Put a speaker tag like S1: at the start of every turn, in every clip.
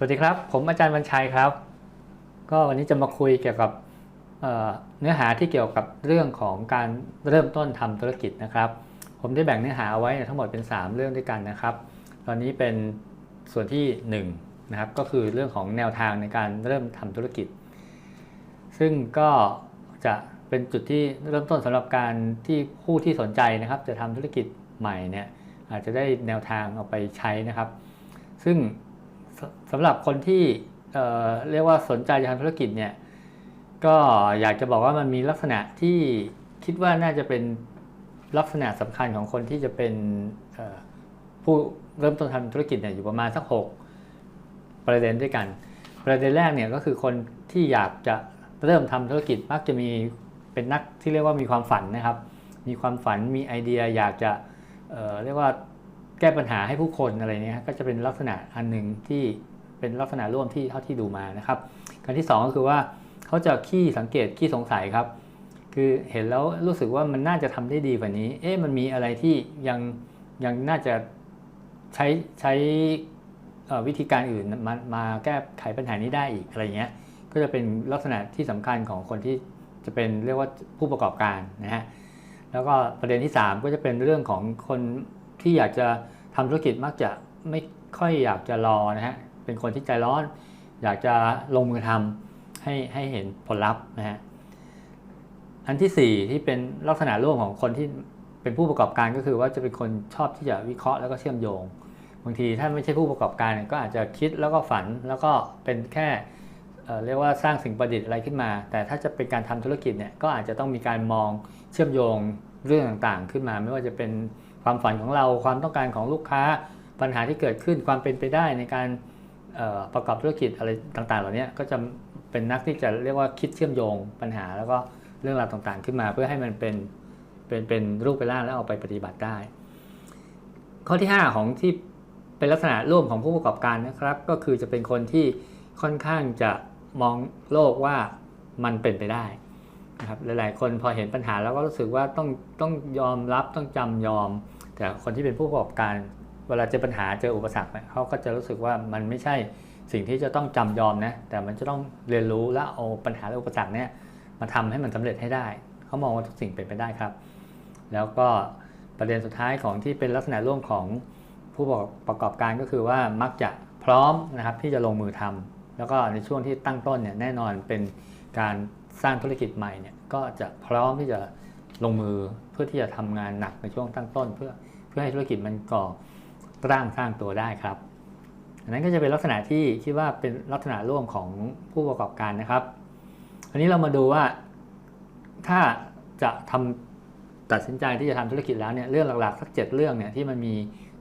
S1: สวัสดีครับ ผมอาจารย์บรรชัยครับ ก็วันนี้จะมาคุยเกี่ยวกับเเนื้อหาที่เกี่ยวกับเรื่องของการเริ่มต้นทำธุรกิจนะครับ ผมได้แบ่งเนื้อหาเอาไว้ทั้งหมดเป็น 3 เรื่องด้วยกันนะครับ ตอนนี้เป็นส่วนที่1นะครับก็คือเรื่องของแนวทางในการเริ่มทำธุรกิจ ซึ่งก็จะเป็นจุดที่เริ่มต้นสำหรับการที่ผู้ที่สนใจนะครับ จะทำธุรกิจใหม่เนี่ยอาจจะได้แนวทางเอาไปใช้นะครับ ซึ่ง สำหรับคนที่เเรียกว่าสนใจจะทำธุรกิจเนี่ยก็อยากจะบอกว่ามันมีลักษณะที่คิดว่าน่าจะเป็นลักษณะสำคัญของคนที่จะเป็นผู้เริ่มต้นทำธุรกิจเนี่ยอยู่ประมาณสักหกประเด็นด้วยกัน ประเด็นแรกเนี่ยก็คือคนที่อยากจะเริ่มทำธุรกิจมักจะมีเป็นนักที่เรียกว่ามีความฝันนะครับ มีความฝันมีไอเดียอยากจะเเรียกว่า แก้ปัญหาให้ผู้คนอะไรเนี่ยก็จะเป็นลักษณะอันหนึ่งที่เป็นลักษณะร่วมที่เท่าที่ดูมานะครับการที่สองก็คือว่าเขาจะขี้สังเกตขี้สงสัยครับ คือเห็นแล้วรู้สึกว่ามันน่าจะทำได้ดีกว่านี้ เอ๊ะมันมีอะไรที่ยังยังน่าจะใช้ใช้วิธีการอื่นมามาแก้ไขปัญหานี้ได้อีกอะไรเงี้ยก็จะเป็นลักษณะที่สำคัญของคนที่จะเป็นเรียกว่าผู้ประกอบการนะฮะแล้วก็ประเด็นที่ 3 ก็จะเป็นเรื่องของคน ที่อยากจะทำธุรกิจมักจะไม่ค่อยอยากจะรอนะฮะเป็นคนที่ใจร้อน อยากจะลงมือทำให้ให้เห็นผลลัพธ์นะฮะอันที่ 4 ที่เป็นลักษณะร่วมของคนที่เป็นผู้ประกอบการก็คือว่าจะเป็นคนชอบที่จะวิเคราะห์แล้วก็เชื่อมโยง บางทีถ้าไม่ใช่ผู้ประกอบการเนี่ยก็อาจจะคิดแล้วก็ฝันแล้วก็เป็นแค่เเรียกว่าสร้างสิ่งประดิษฐ์อะไรขึ้นมา แต่ถ้าจะเป็นการทำธุรกิจเนี่ยก็อาจจะต้องมีการมองเชื่อมโยงเรื่องต่างๆ ขึ้นมา ไม่ว่าจะเป็น ความฝันของเราความต้องการของลูกค้าปัญหาที่เกิดขึ้นความเป็นไปได้ในการประกอบธุรกิจอะไรต่างๆ เหล่านี้ก็จะเป็นนักที่จะเรียกว่าคิดเชื่อมโยงปัญหาแล้วก็เรื่องราวต่างๆ ขึ้นมา เพื่อให้มันเป็นเป็นเป็นรูปเป็นร่างแล้วเอาไปปฏิบัติได้ ข้อที่ 5 ของที่เป็นลักษณะร่วมของผู้ประกอบการนะครับ ก็คือจะเป็นคนที่ค่อนข้างจะมองโลกว่ามันเป็นไปได้ นะครับหลาย ๆ คนพอเห็นปัญหาแล้วก็รู้สึกว่าต้องต้องยอมรับต้องจำยอม แต่คนที่เป็นผู้ประกอบการ เวลาเจอปัญหาเจออุปสรรคเนี่ยเขาก็จะรู้สึกว่ามันไม่ใช่สิ่งที่จะต้องจำยอมนะแต่มันจะต้องเรียนรู้และเอาปัญหาและอุปสรรคเนี่ยมาทำให้มันสำเร็จให้ได้ เขามองว่าทุกสิ่งเป็นไปได้ครับ แล้วก็ประเด็นสุดท้ายของที่เป็นลักษณะร่วมของผู้ประกอบการก็คือว่ามักจะพร้อมนะครับที่จะลงมือทำแล้วก็ในช่วงที่ตั้งต้นเนี่ยแน่นอนเป็นการ สร้างธุรกิจใหม่เนี่ยก็จะพร้อมที่จะลงมือเพื่อที่จะทำงานหนักในช่วงตั้งต้น เพื่อเพื่อให้ธุรกิจมันก่อร่างสร้างตัวได้ครับ อันนั้นก็จะเป็นลักษณะที่คิดว่าเป็นลักษณะร่วมของผู้ประกอบการนะครับ อันนี้เรามาดูว่าถ้าจะทำตัดสินใจที่จะทำธุรกิจแล้วเนี่ยเรื่องหลักๆสักเจ็ดเรื่องเนี่ยที่มันมี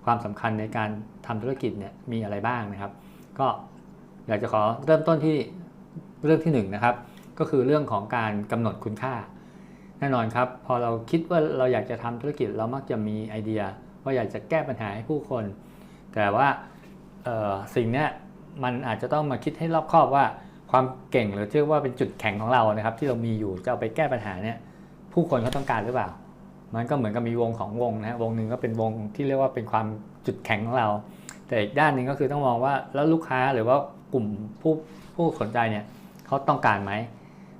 S1: ความสำคัญในการทำธุรกิจเนี่ยมีอะไรบ้างนะครับ ก็อยากจะขอเริ่มต้นที่เรื่องที่หนึ่งนะครับ ก็คือเรื่องของการกำหนดคุณค่า แน่นอนครับ พอเราคิดว่าเราอยากจะทำธุรกิจเรามักจะมีไอเดียว่าอยากจะแก้ปัญหาให้ผู้คน แต่ว่าสิ่งนี้มันอาจจะต้องมาคิดให้รอบคอบว่าความเก่งหรือที่ว่าเป็นจุดแข็งของเรานะครับ ที่เรามีอยู่จะเอาไปแก้ปัญหาเนี่ยผู้คนเขาต้องการหรือเปล่า มันก็เหมือนกับมีวงของวงนะฮะวงหนึ่งก็เป็นวงที่เรียกว่าเป็นความจุดแข็งของเรา แต่อีกด้านหนึ่งก็คือต้องมองว่าแล้วลูกค้าหรือว่ากลุ่มผู้ผู้สนใจเนี่ยเขาต้องการไหม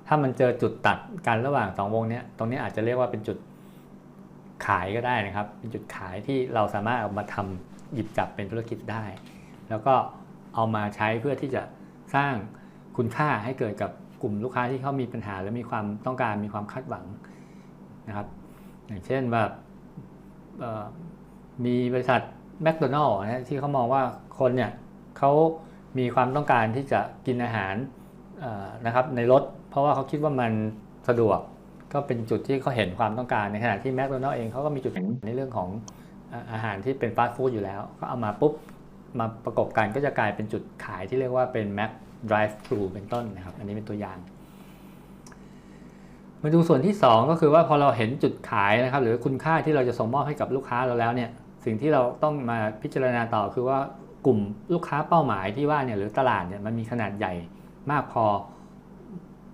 S1: ถ้ามันเจอจุดตัดกันระหว่างสองวงนี้ตรงนี้อาจจะเรียกว่าเป็นจุดขายก็ได้นะครับ เป็นจุดขายที่เราสามารถเอามาทำหยิบจับเป็นธุรกิจได้ แล้วก็เอามาใช้เพื่อที่จะสร้างคุณค่าให้เกิดกับกลุ่มลูกค้าที่เขามีปัญหา และมีความต้องการมีความคาดหวังนะครับ อย่างเช่นแบบมีบริษัทแมคโดนัลล์นะที่เขามองว่าคนเนี่ยเขามีความต้องการที่จะกินอาหารนะครับในรถ เพราะว่าเขาคิดว่ามันสะดวกก็เป็นจุดที่เขาเห็นความต้องการในขณะที่แมคโดนัลล์เองเขาก็มีจุดแข็งในเรื่องของอาหารที่เป็นฟาสต์ฟู้ดอยู่แล้ว ก็เอามาปุ๊บมาประกบกันก็จะกลายเป็นจุดขายที่เรียกว่าเป็น Mac Drive Thru เป็นต้นนะครับ อันนี้เป็นตัวอย่าง มาดูส่วนที่ 2 ก็คือว่าพอเราเห็นจุดขายนะครับ หรือคุณค่าที่เราจะส่งมอบให้กับลูกค้าเราแล้วเนี่ยสิ่งที่เราต้องมาพิจารณาต่อคือว่ากลุ่มลูกค้าเป้าหมายที่ว่าเนี่ยหรือตลาดเนี่ยมันมีขนาดใหญ่มากพอ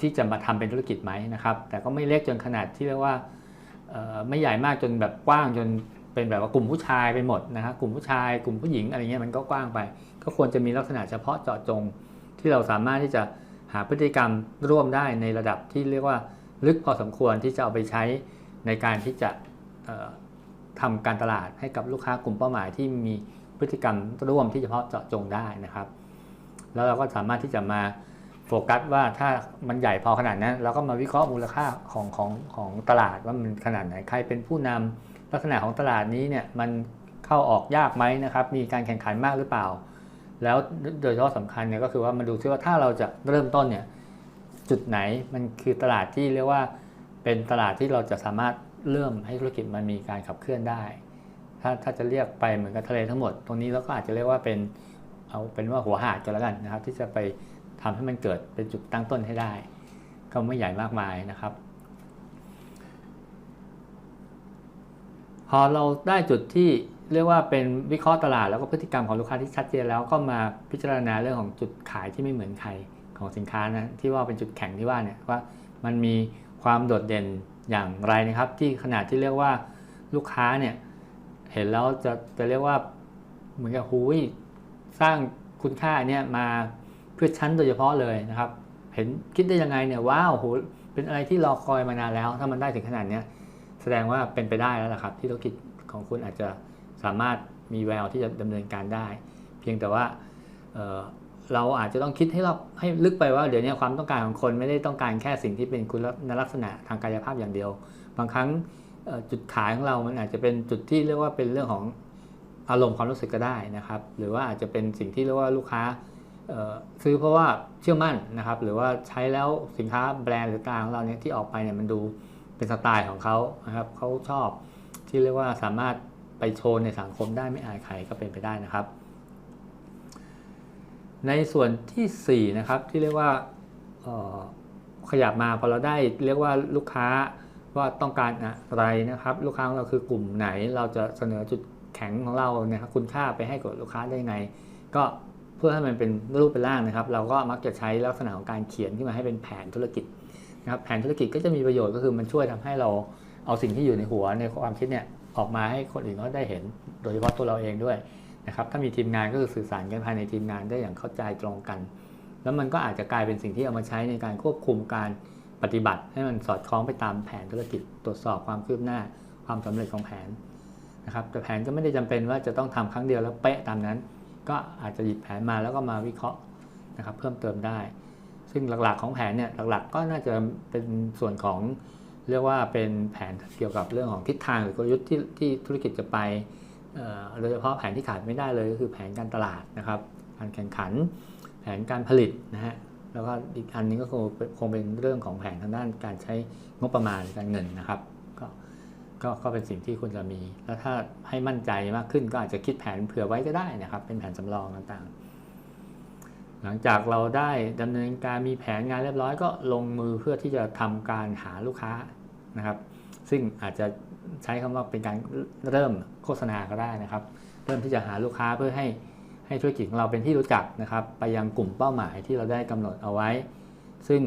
S1: ที่จะมาทำเป็นธุรกิจไหมนะครับ แต่ก็ไม่เล็กจนขนาดที่เรียกว่าไม่ใหญ่มากจนแบบกว้างจนเป็นแบบว่ากลุ่มผู้ชายไปหมดนะครับกลุ่มผู้ชาย กลุ่มผู้หญิงอะไรเงี้ยมันก็กว้างไป ก็ควรจะมีลักษณะเฉพาะเจาะจง ที่เราสามารถที่จะหาพฤติกรรมร่วมได้ในระดับที่เรียกว่าลึกพอสมควรที่จะเอาไปใช้ในการที่จะเอ่อทำการตลาดให้กับลูกค้ากลุ่มเป้าหมายที่มีพฤติกรรมร่วมที่เฉพาะเจาะจงได้นะครับ แล้วเราก็สามารถที่จะมา โฟกัสว่าถ้ามันใหญ่พอขนาดนั้นเราก็มาวิเคราะห์มูลค่าของของของตลาดว่ามันขนาดไหนใครเป็นผู้นำลักษณะของตลาดนี้เนี่ยมันเข้าออกยากไหมนะครับ มีการแข่งขันมากหรือเปล่า แล้วโดยเฉพาะสำคัญเนี่ยก็คือว่ามาดูซิว่าถ้าเราจะเริ่มต้นเนี่ยจุดไหนมันคือตลาดที่เรียกว่าเป็นตลาดที่เราจะสามารถเริ่มให้ธุรกิจมันมีการขับเคลื่อนได้ ถ้าถ้าจะเรียกไปเหมือนกับทะเลทั้งหมด ตรงนี้เราก็อาจจะเรียกว่าเป็นเอาเป็นว่าหัวหาดกันแล้วกันนะครับ ที่จะไป ทำให้มันเกิดเป็นจุดตั้งต้นให้ได้ ก็ไม่ใหญ่มากมายนะครับ พอเราได้จุดที่เรียกว่าเป็นวิเคราะห์ตลาดแล้วก็พฤติกรรมของลูกค้าที่ชัดเจนแล้วก็มาพิจารณาเรื่องของจุดขายที่ไม่เหมือนใครของสินค้านะที่ว่าเป็นจุดแข็งที่ว่าเนี่ยว่ามันมีความโดดเด่นอย่างไรนะครับ ที่ขนาดที่เรียกว่าลูกค้าเนี่ยเห็นแล้วจะจะเรียกว่าเหมือนกับหูยสร้างคุณค่าเนี่ยมา เพื่อชั้นโดยเฉพาะเลยนะครับ เห็นคิดได้ยังไงเนี่ยว้าวโหเป็นอะไรที่รอคอยมานานแล้ว ถ้ามันได้ถึงขนาดเนี้ยแสดงว่าเป็นไปได้แล้วล่ะครับ ที่ธุรกิจของคุณอาจจะสามารถมีแววที่จะดำเนินการได้ เพียงแต่ว่าเเราอาจจะต้องคิดให้เราให้ลึกไปว่าเดี๋ยวนี้ความต้องการของคนไม่ได้ต้องการแค่สิ่งที่เป็นคุณลักษณะทางกายภาพอย่างเดียว บางครั้งจุดขายของเรา มันอาจจะเป็นจุดที่เรียกว่าเป็นเรื่องของอารมณ์ความรู้สึกก็ได้นะครับ หรือว่าอาจจะเป็นสิ่งที่เรียกว่าลูกค้า ซื้อเพราะว่าเชื่อมั่นนะครับ หรือว่าใช้แล้วสินค้าแบรนด์หรือต่างของเราเนี่ยที่ออกไปเนี่ยมันดูเป็นสไตล์ของเขานะครับเขาชอบที่เรียกว่าสามารถไปโชว์ในสังคมได้ไม่อายใครก็เป็นไปได้นะครับ ในส่วนทีสี่4นะครับที่เรียกว่าขยับมาพอเราได้เรียกว่าลูกค้าว่าต้องการอะไรนะครับ ลูกค้าของเราคือกลุ่มไหน เราจะเสนอจุดแข็งของเรานะครับคุณค่าไปให้กับลูกค้าได้ไง ก็ พื่อให้มันเป็นรูปเป็นร่างนะครับ เราก็มักจะใช้ลักษณะของการเขียนขึ้นมาให้เป็นแผนธุรกิจนะครับแผนธุรกิจก็จะมีประโยชน์ก็คือมันช่วยทำให้เราเอาสิ่งที่อยู่ในหัวในความคิดเนี่ยออกมาให้คนอื่นเขาได้เห็น โดยเฉพาะตัวเราเองด้วยนะครับถ้ามีทีมงานก็คือสื่อสารกันภายในทีมงานได้อย่างเข้าใจตรงกัน แล้วมันก็อาจจะกลายเป็นสิ่งที่เอามาใช้ในการควบคุมการปฏิบัติ ให้มันสอดคล้องไปตามแผนธุรกิจ ตรวจสอบความคืบหน้า ความสำเร็จของแผนนะครับแต่แผนก็ไม่ได้จำเป็นว่าจะต้องทำครั้งเดียวแล้วเป๊ะตามนั้น ก็อาจจะหยิบแผนมาแล้วก็มาวิเคราะห์นะครับเพิ่มเติมได้ ซึ่งหลักๆของแผนเนี่ยหลักๆก็น่าจะเป็นส่วนของเรียกว่าเป็นแผนเกี่ยวกับเรื่องของทิศทางหรือกลยุทธ์ที่ที่ธุรกิจจะไปโดยเฉพาะแผนที่ขาดไม่ได้เลยก็คือแผนการตลาดนะครับ การแข่งขัน แผนการผลิตนะฮะแล้วก็อีกอันนึงก็คงคงเป็นเรื่องของแผนทางด้านการใช้งบประมาณการเงินนะครับ ก็ก็เป็นสิ่งที่ควรจะมี แล้วถ้าให้มั่นใจมากขึ้นก็อาจจะคิดแผนเผื่อไว้ก็ได้นะครับ เป็นแผนสำรองต่างๆ หลังจากเราได้ดำเนินการมีแผนงานเรียบร้อยก็ลงมือเพื่อที่จะทำการหาลูกค้านะครับ ซึ่งอาจจะใช้คำว่าเป็นการเริ่มโฆษณาก็ได้นะครับ เริ่มที่จะหาลูกค้าเพื่อให้ให้ธุรกิจของเราเป็นที่รู้จักนะครับ ไปยังกลุ่มเป้าหมายที่เราได้กำหนดเอาไว้ ซึ่ง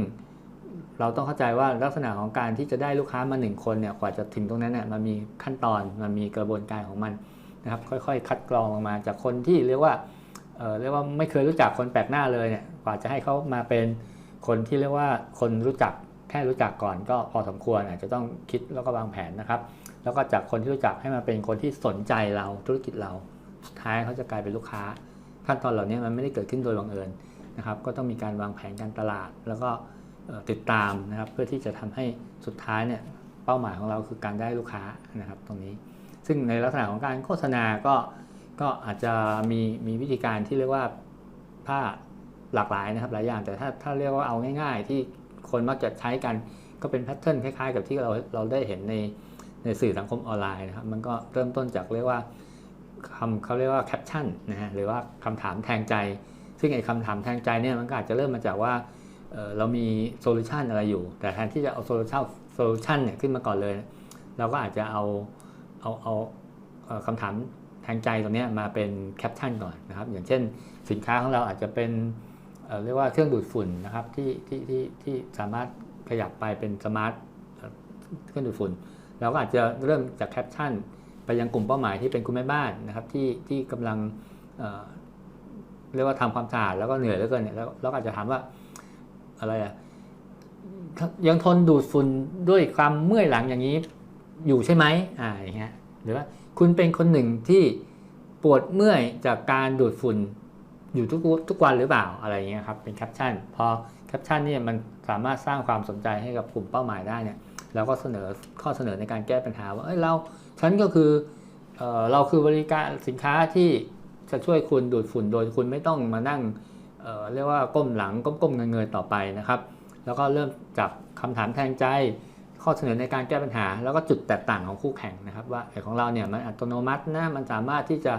S1: เราต้องเข้าใจว่าลักษณะของการที่จะได้ลูกค้ามาหนึ่งคนเนี่ยกว่าจะถึงตรงนั้นเนี่ยมันมีขั้นตอนมันมีกระบวนการของมันนะครับ ค่อยๆ คัดกรองออกมาจากคนที่เรียกว่าเเรียกว่าไม่เคยรู้จักคนแปลกหน้าเลยเนี่ยกว่าจะให้เขามาเป็นคนที่เรียกว่าคนรู้จักแค่รู้จักก่อนก็พอสมควรอาจจะต้องคิดแล้วก็วางแผนนะครับ แล้วก็จากคนที่รู้จักให้มาเป็นคนที่สนใจเราธุรกิจเราสุดท้ายเขาจะกลายเป็นลูกค้า ขั้นตอนเหล่านี้มันไม่ได้เกิดขึ้นโดยบังเอิญนะครับ ก็ต้องมีการวางแผนการตลาดแล้วก็ ติดตามนะครับเพื่อที่จะทำให้สุดท้ายเนี่ยเป้าหมายของเราคือการได้ลูกค้านะครับตรงนี้ ซึ่งในลักษณะของการโฆษณาก็ก็อาจจะมีมีวิธีการที่เรียกว่าถ้าหลากหลายนะครับหลายอย่างแต่ถ้าถ้าเรียกว่าเอาง่าย ๆ ที่คนมักจะใช้กันก็เป็นแพทเทิร์นคล้ายๆ กับที่เราเราได้เห็นในในสื่อสังคมออนไลน์นะครับมันก็เริ่มต้นจากเรียกว่าคำเขาเรียกว่าแคปชั่นนะฮะหรือว่าคำถามแทงใจ ซึ่งไอ้คำถามแทงใจเนี่ยมันก็อาจจะเริ่มมาจากว่า เเรามีโซลูชันอะไรอยู่ แต่แทนที่จะเอาโซลูชันโซลูชันเนี่ยขึ้นมาก่อนเลย เราก็อาจจะเอาเอาเอาเอ่อคำถามแทงใจตรงนี้มาเป็นแคปชั่นก่อนนะครับ อย่างเช่นสินค้าของเราอาจจะเป็นเเรียกว่าเครื่องดูดฝุ่นนะครับที่ที่ที่ที่สามารถขยับไปเป็นสมาร์ทเครื่องดูดฝุ่นเราก็อาจจะเริ่มจากแคปชั่น ไปยังกลุ่มเป้าหมายที่เป็นคุณแม่บ้านนะครับที่ที่กำลังเเรียกว่าทำความสะอาดแล้วก็เหนื่อยแล้วเกินเนี่ยแล้วเราก็อาจจะถามว่า อะไรอะยังทนดูดฝุ่นด้วยความเมื่อยหลังอย่างนี้อยู่ใช่ไหมอ่าอย่างเงี้ยหรือว่าคุณเป็นคนหนึ่งที่ปวดเมื่อยจากการดูดฝุ่นอยู่ทุกทุกวันหรือเปล่าอะไรเงี้ยครับเป็นแคปชั่นพอแคปชั่นเนี่ยมันสามารถสร้างความสนใจให้กับกลุ่มเป้าหมายได้เนี่ยเราก็เสนอข้อเสนอในการแก้ปัญหาว่าเอ้ยเราฉันก็คือเออเราคือบริการสินค้าที่จะช่วยคุณดูดฝุ่นโดยคุณไม่ต้องมานั่ง เเรียกว่าก้มหลังก้มๆเงยๆต่อไปนะครับ แล้วก็เริ่มจับคำถามแทนใจข้อเสนอในการแก้ปัญหา แล้วก็จุดแตกต่างของคู่แข่งนะครับ ว่าไอ้ของเราเนี่ยมันอัตโนมัตินะมันสามารถที่จะ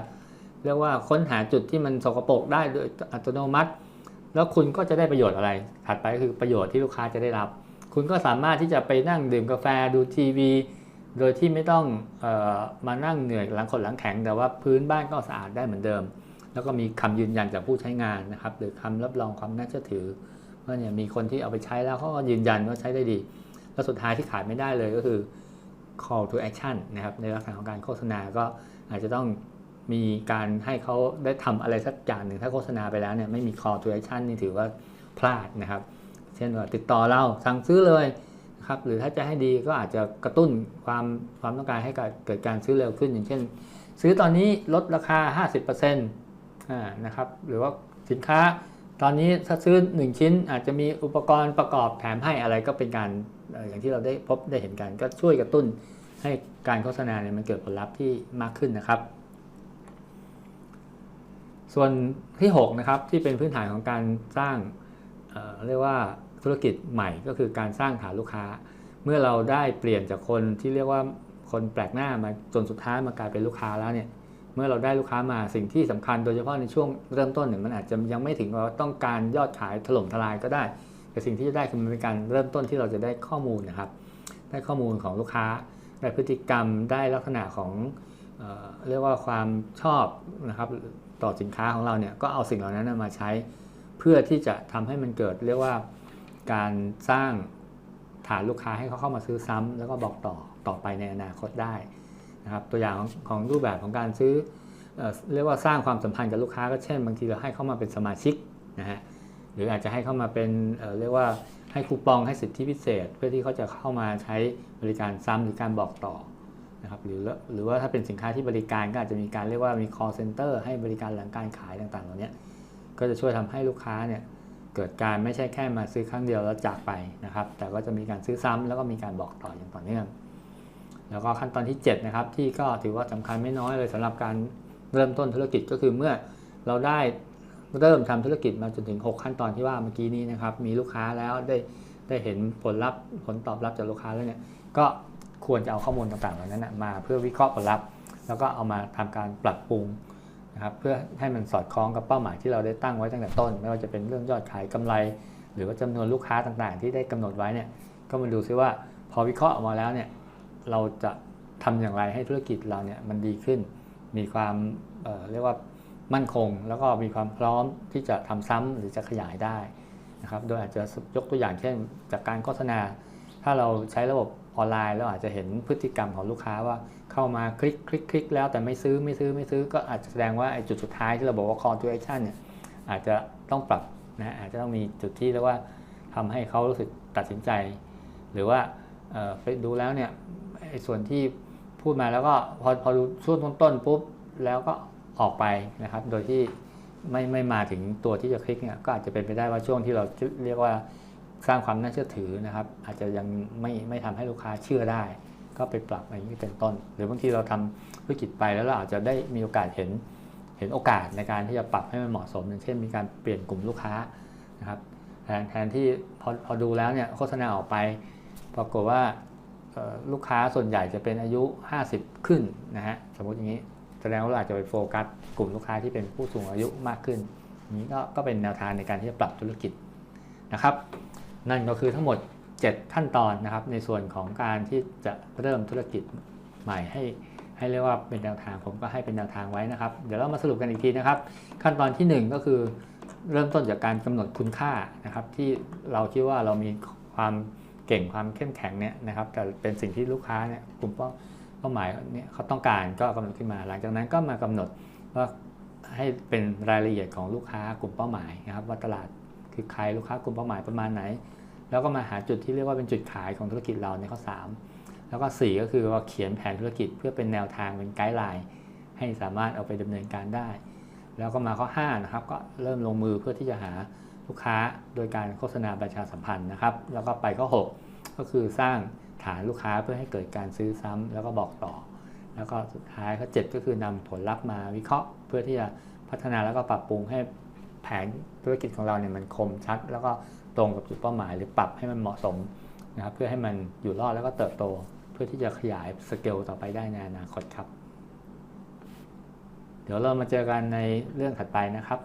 S1: เรียกว่าค้นหาจุดที่มันสกปรกได้โดยอัตโนมัติ แล้วคุณก็จะได้ประโยชน์อะไร ถัดไปก็คือประโยชน์ที่ลูกค้าจะได้รับ คุณก็สามารถที่จะไปนั่งดื่มกาแฟดูทีวี โดยที่ไม่ต้องออมานั่งเหนื่อยหลังขดหลังแข็ง แต่ว่าพื้นบ้านก็สะอาดได้เหมือนเดิม แล้วก็มีคำยืนยันจากผู้ใช้งานนะครับ หรือคำรับรองความน่าเชื่อถือว่าเนี่ยมีคนที่เอาไปใช้แล้วเขาก็ยืนยันว่าใช้ได้ดี แล้วสุดท้ายที่ขาดไม่ได้เลยก็คือ call to action นะครับในลักษณะของการโฆษณาก็อาจจะต้องมีการให้เขาได้ทำอะไรสักอย่างหนึ่งถ้าโฆษณาไปแล้วเนี่ยไม่มี call to action นี่ถือว่าพลาดนะครับ เช่นว่าติดต่อเราสั่งซื้อเลยนะครับหรือถ้าจะให้ดีก็อาจจะกระตุ้นความความต้องการให้เกิดการซื้อเร็วขึ้น อย่างเช่น ซื้อตอนนี้ลดราคา 50%อ่า นะครับหรือว่าสินค้าตอนนี้ถ้าซื้อ 1 ชิ้นอาจจะมีอุปกรณ์ประกอบแถมให้อะไรก็เป็นการอย่างที่เราได้พบได้เห็นกันก็ช่วยกระตุ้นให้การโฆษณาเนี่ยมันเกิดผลลัพธ์ที่มากขึ้นนะครับ ส่วนที่6นะครับที่เป็นพื้นฐานของการสร้างเเรียกว่าธุรกิจใหม่ก็คือการสร้างฐานลูกค้า เมื่อเราได้เปลี่ยนจากคนที่เรียกว่าคนแปลกหน้ามาจนสุดท้ายมากลายเป็นลูกค้าแล้วเนี่ย เมื่อเราได้ลูกค้ามาสิ่งที่สำคัญโดยเฉพาะในช่วงเริ่มต้นเนี่ยมันอาจจะยังไม่ถึงว่าต้องการยอดขายถล่มทลายก็ได้ แต่สิ่งที่จะได้คือมันเป็นการเริ่มต้นที่เราจะได้ข้อมูลนะครับ ได้ข้อมูลของลูกค้าได้พฤติกรรมได้ลักษณะของเออเรียกว่าความชอบนะครับต่อสินค้าของเราเนี่ยก็เอาสิ่งเหล่านั้นมาใช้ เพื่อที่จะทำให้มันเกิดเรียกว่าการสร้างฐานลูกค้าให้เขาเข้ามาซื้อซ้ำแล้วก็บอกต่อต่อไปในอนาคตได้ นะครับตัวอย่างของของรูปแบบของการซื้อเอเรียกว่าสร้างความสัมพันธ์กับลูกค้าก็เช่น บางทีเราให้เข้ามาเป็นสมาชิกนะฮะหรืออาจจะให้เข้ามาเป็นเเรียกว่าให้คูปองให้สิทธิพิเศษ เพื่อที่เขาจะเข้ามาใช้บริการซ้ำหรือการบอกต่อนะครับหรือหรือว่าถ้าเป็นสินค้าที่บริการก็อาจจะมีการเรียกว่ามี call center ให้บริการหลังการขายต่างๆเหล่านี้ก็จะช่วยทำให้ลูกค้าเนี่ยเกิดการไม่ใช่แค่มาซื้อครั้งเดียวแล้วจากไปนะครับ แต่ก็จะมีการซื้อซ้ำแล้วก็มีการบอกต่ออย่างต่อเนื่อง แล้วก็ขั้นตอนที่7นะครับที่ก็ถือว่าสำคัญไม่น้อยเลยสำหรับการเริ่มต้นธุรกิจก็คือเมื่อเราได้เริ่มทำธุรกิจมาจนถึง 6 ขั้นตอนที่ว่าเมื่อกี้นี้นะครับมีลูกค้าแล้วได้ได้เห็นผลลัพธ์ผลตอบรับจากลูกค้าแล้วเนี่ยก็ควรจะเอาข้อมูลต่างๆเหล่านั้นมาเพื่อวิเคราะห์ผลลัพธ์ แล้วก็เอามาทำการปรับปรุงนะครับเพื่อให้มันสอดคล้องกับเป้าหมายที่เราได้ตั้งไว้ตั้งแต่ต้น ไม่ว่าจะเป็นเรื่องยอดขายกำไร หรือว่าจำนวนลูกค้าต่างๆ ที่ได้กำหนดไว้เนี่ยก็มาดูซิว่าพอวิเคราะห์ออกมาแล้วเนี่ย เราจะทำอย่างไรให้ธุรกิจเราเนี่ยมันดีขึ้น มีความเเรียกว่ามั่นคง แล้วก็มีความพร้อมที่จะทำซ้ำหรือจะขยายได้นะครับ โดยอาจจะยกตัวอย่างเช่น จากการโฆษณา ถ้าเราใช้ระบบออนไลน์เราอาจจะเห็นพฤติกรรมของลูกค้าว่าเข้ามาคลิกคลิกคลิกแล้วแต่ไม่ซื้อไม่ซื้อไม่ซื้อก็อาจจะแสดงว่าไอ้จุดสุดท้ายที่เราบอกว่า call to action เนี่ยอาจจะต้องปรับนะอาจจะต้องมีจุดที่เรียกว่าทำให้เขารู้สึกตัดสินใจ หรือว่า ไปดูแล้วเนี่ยไอ้ส่วนที่พูดมาแล้วก็พอพอดูช่วงต้นๆปุ๊บแล้วก็ออกไปนะครับ โดยที่ไม่ไม่มาถึงตัวที่จะคลิกเนี่ยก็อาจจะเป็นไปได้ว่าช่วงที่เราเรียกว่าสร้างความน่าเชื่อถือนะครับ อาจจะยังไม่ไม่ทำให้ลูกค้าเชื่อได้ ก็ไปปรับอะไรนี้เป็นต้น หรือบางทีเราทำธุรกิจไปแล้วเราอาจจะได้มีโอกาสเห็นเห็นโอกาสในการที่จะปรับให้มันเหมาะสมอย่างเช่นมีการเปลี่ยนกลุ่มลูกค้านะครับแทนแทนที่พอพอดูแล้วเนี่ยโฆษณาออกไป ปรากฏว่าลูกค้าส่วนใหญ่จะเป็นอายุ 50 ขึ้นนะฮะสมมติอย่างนี้แสดงว่าเราอาจจะไปโฟกัสกลุ่มลูกค้าที่เป็นผู้สูงอายุมากขึ้น นี้ก็ก็เป็นแนวทางในการที่จะปรับธุรกิจนะครับ นั่นก็คือทั้งหมด 7 ขั้นตอนนะครับ ในส่วนของการที่จะเริ่มธุรกิจใหม่ให้ให้เรียกว่าเป็นแนวทางผมก็ให้เป็นแนวทางไว้นะครับ เดี๋ยวเรามาสรุปกันอีกทีนะครับ ขั้นตอนที่ 1 ก็คือเริ่มต้นจากการกำหนดคุณค่านะครับ ที่เราคิดว่าเรามีความ เก่งความเข้มแข็งเนี่ยนะครับแต่เป็นสิ่งที่ลูกค้าเนี่ยกลุ่มเป้าหมายเนี่ยเขาต้องการก็กำหนดขึ้นมาหลังจากนั้นก็มากำหนดว่าให้เป็นรายละเอียดของลูกค้ากลุ่มเป้าหมายนะครับว่าตลาดคือใครลูกค้ากลุ่มเป้าหมายประมาณไหน แล้วก็มาหาจุดที่เรียกว่าเป็นจุดขายของธุรกิจเราในข้อ 3 แล้วก็ 4 ก็คือว่าเขียนแผนธุรกิจเพื่อเป็นแนวทางเป็นไกด์ไลน์ให้สามารถเอาไปดำเนินการได้ แล้วก็มาข้อ5นะครับก็เริ่มลงมือเพื่อที่จะหา ลูกค้าโดยการโฆษณาประชาสัมพันธ์นะครับ แล้วก็ไปข้อ 6 ก็คือสร้างฐานลูกค้าเพื่อให้เกิดการซื้อซ้ำแล้วก็บอกต่อ แล้วก็สุดท้ายข้อ 7 ก็คือนำผลลัพธ์มาวิเคราะห์ เพื่อที่จะพัฒนาแล้วก็ปรับปรุงให้แผนธุรกิจของเราเนี่ยมันคมชัด แล้วก็ตรงกับจุดเป้าหมาย หรือปรับให้มันเหมาะสมนะครับเพื่อให้มันอยู่รอดแล้วก็เติบโต เพื่อที่จะขยายสเกลต่อไปได้ในอนาคตครับ เดี๋ยวเรามาเจอกันในเรื่องถัดไปนะครับ